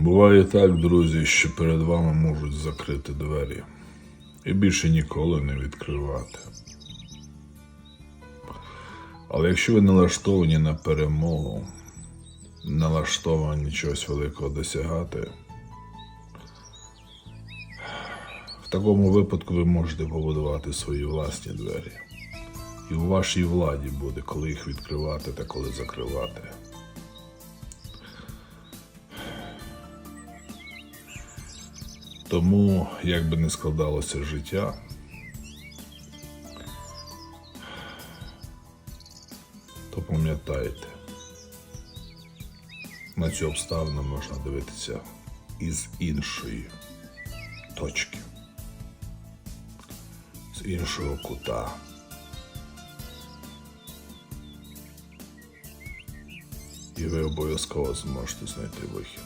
Буває так, друзі, що перед вами можуть закрити двері і більше ніколи не відкривати. Але якщо ви налаштовані на перемогу, налаштовані чогось великого досягати, в такому випадку ви можете побудувати свої власні двері. І у вашій владі буде, коли їх відкривати та коли закривати. Тому, як би не складалося життя, то пам'ятайте, на цю обставину можна дивитися із іншої точки, з іншого кута. І ви обов'язково зможете знайти вихід.